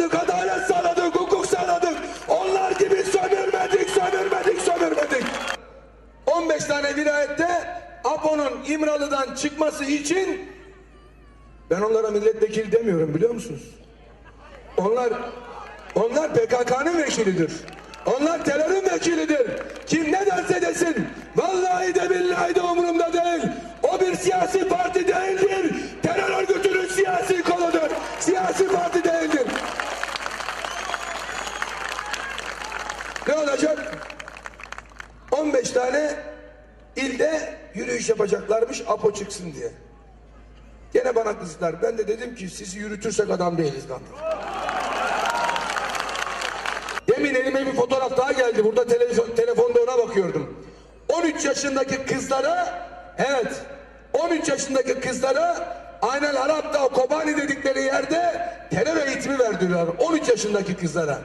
sağladık, adalet sağladık, hukuk sağladık. Onlar gibi sömürmedik, sömürmedik, sömürmedik. 15 tane vilayette APO'nun İmralı'dan çıkması için ben onlara milletvekili demiyorum biliyor musunuz? Onlar onlar PKK'nın vekilidir. Onlar terörün vekilidir. Kim ne derse desin. Vallahi de billahi de umurumda Ne olacak? 15 tane ilde yürüyüş yapacaklarmış APO çıksın diye. Gene bana kızdılar. Ben de dedim ki sizi yürütürsek adam değiliz lan. Demin elime bir fotoğraf daha geldi. Burada televizyon, telefonda ona bakıyordum. 13 yaşındaki kızlara evet 13 yaşındaki kızlara aynen Arap'ta Kobani dedikleri yerde terör eğitimi verdiler. 13 yaşındaki kızlara.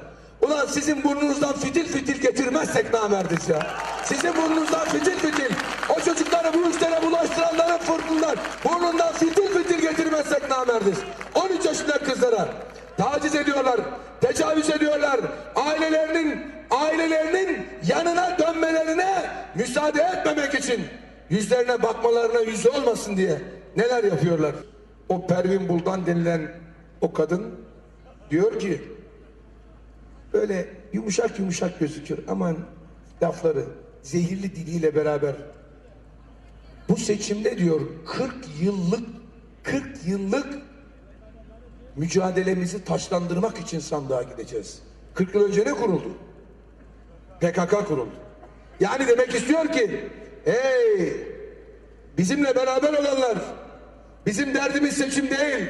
Ulan sizin burnunuzdan fitil fitil getirmezsek namerdiz ya. Sizin burnunuzdan fitil fitil. O çocukları bu işlere bulaştıranların fırtından burnundan fitil fitil getirmezsek namerdiz. 13 yaşındaki kızlara taciz ediyorlar, tecavüz ediyorlar. Ailelerinin ailelerinin yanına dönmelerine müsaade etmemek için yüzlerine bakmalarına yüzü olmasın diye neler yapıyorlar? O Pervin Buldan denilen o kadın diyor ki böyle yumuşak yumuşak gözüküyor. Aman lafları zehirli diliyle beraber bu seçimde diyor 40 yıllık 40 yıllık mücadelemizi taşlandırmak için sandığa gideceğiz. 40 yıl önce ne kuruldu? PKK kuruldu. Yani demek istiyor ki hey bizimle beraber olanlar bizim derdimiz seçim değil.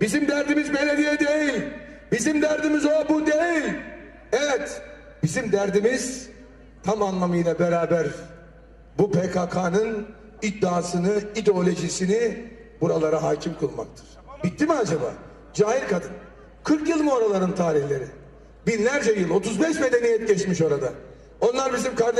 Bizim derdimiz belediye değil. Bizim derdimiz o bu değil. Evet bizim derdimiz tam anlamıyla beraber bu PKK'nın iddiasını, ideolojisini buralara hakim kılmaktır. Bitti mi acaba? Cahil kadın. 40 yıl mı oraların tarihleri? Binlerce yıl, 35 medeniyet geçmiş orada. Onlar bizim kardeş